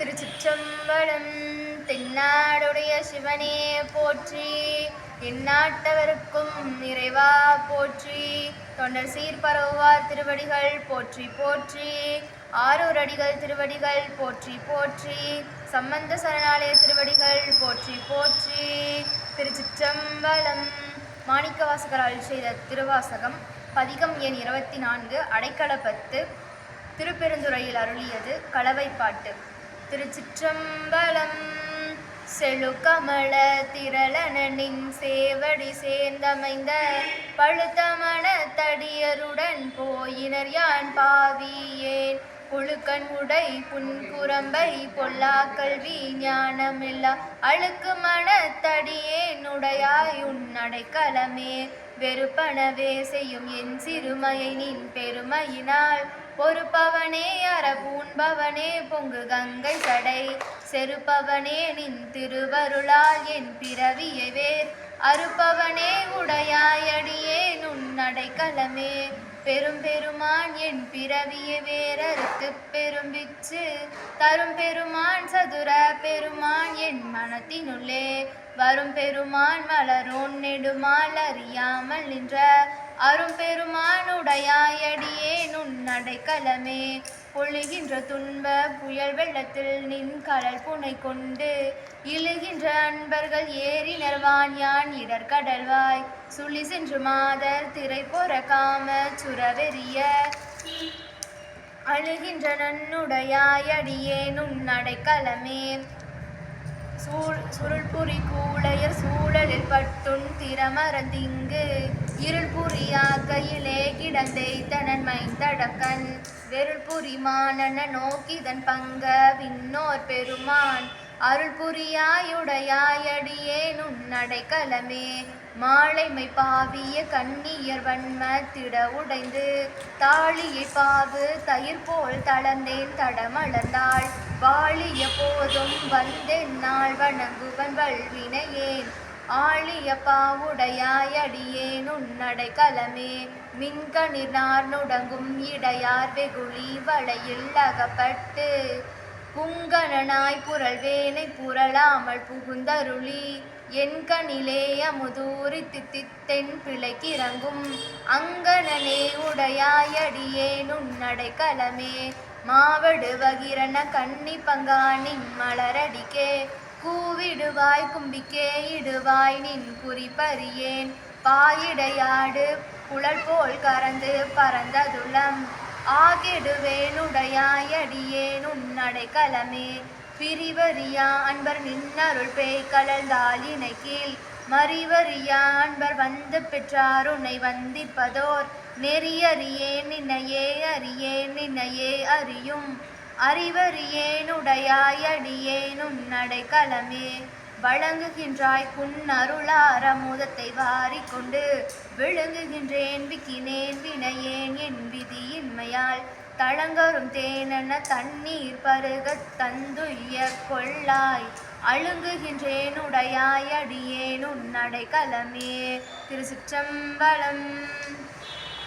திருச்சிற்றம்பலம் தென்னாடுடைய சிவனே போற்றி. எந்நாட்டவருக்கும் நிறைவா போற்றி. தொண்டர் சீர்பரவார் திருவடிகள் போற்றி போற்றி. ஆரூர் அடிகள் திருவடிகள் போற்றி போற்றி. சம்பந்த சரணாலய திருவடிகள் போற்றி போற்றி. திருச்சிற்றம்பலம் மாணிக்கவாசகரால் செய்த திருவாசகம் பதிகம் எண் இருபத்தி நான்கு அடைக்கலப்பத்து. திருப்பெருந்துறையில் அருளியது கலவைப்பாட்டு. திருச்சிற்றம்பலம். செழுக்கமள திரளனின் சேவடி சேர்ந்தமைந்த பழுத்தமண தடியருடன் போயினர் யான் பாவியேன். புழுக்கண் உடை புன்குரம்பை பொல்லா கல்வி ஞானமில்லா. அழுக்கு மனத்தடியே நுடையாய் உன்னடைக்கலமே வெறுப்பனவே செய்யும் என் சிறுமையை நின் பெருமையினால் பொறுப்பவனே அறபூண்பவனே பொங்கு கங்கை சடை. செருப்பவனே நின் திருவருளால் என் பிறவியை வேர். அறுப்பவனே உடையாயடியே நுண்ணடைக்கலமே பெரும் பெருமான் என் பிறவியை வேறறுத்து பெரும்பிச்சு தரும் பெருமான் சதுர பெருமான் என் மனத்தினுள்ளே. வரும் பெருமான் மலரோன் நெடுமால் அறியாமல் நின்ற. அரும் பெருமான் உடையாயடியே நடைக்கலமே. பொழுகின்ற துன்ப புயல் வெள்ளத்தில் நின் கடல் புனை கொண்டு இழுகின்ற அன்பர்கள் ஏறினர் வான் யான் இடர்கடல்வாய் சுழி சென்று மாதர் திரை பொறக்காம சுரவெறிய. அழுகின்ற நன்னுடையாயடியே நடைக்கலமே. சூழ் சுருள்புரி கூளையர் சூழலில் பட்டுன் திறமறந்திங்கு. இருள் புரியாக்கையிலே கிடந்தை தனன் மைந்தடக்கன். வெருள் புரிமானன நோக்கிதன் பங்க விண்ணோர் பெருமான். அருள் புரியாயுடையாயடியே நுண்ணடைக்கலமே மாலைமை பாவிய கண்ணியர் வன்ம திட உடைந்து. தாளியை பாவு தயிர் போல் தளர்ந்தேன் தடமளந்தாள் வாழிய போதும் வந்தென் நாள் வணங்குவன் வல்வினையேன் ஆழிய பாவுடையாயடியேனுன்னடை கலமே மின்கணினார் நுடங்கும் இடையார் வெகுளி வளையில் அகப்பட்டு புங்கணனாய் புரள்வேனை புரளாமல் புகுந்தருளி என் கணிலே அமுதூரி தித்தித்தென் பிழைக்கிறங்கும். அங்கணனே உடையாயடியேனுன்னடை கலமே மாவடு வகிரன கன்னி பங்கானின் மலரடிக்கே. கூவிடுவாய் கும்பிக்கே இடுவாய் நின் குறிப்பறியேன் பாயிடையாடு புழல் போல் கறந்து பறந்ததுளம் ஆகிடுவேனுடையாயடியேன் உன்னடை கலமே. பிரிவரியா அன்பர் நின்னருள் பேய் கீழ் மறிவறியா அன்பர் வந்து பெற்றார் உன்னை வந்திப்பதோர். நெறியறியேன் நின்னையே அறியேன் நின்னையே அறியும். அறிவறியேனுடையாயடியேனும் நடைக்கலமே. கலமே வழங்குகின்றாய் புன்னருளார முதத்தை வாரிக்கொண்டு விழுங்குகின்றேன் விக்கினேன் வினையேன் என் விதியின்மையால். தளங்கரும் தேனென தண்ணீர் பருகத் தந்துய்ய கொள்ளாய். அழுங்குகின்றேன் உடையாய் அடியேன் உன்னடை கலமே திருச்சிற்றம்பலம்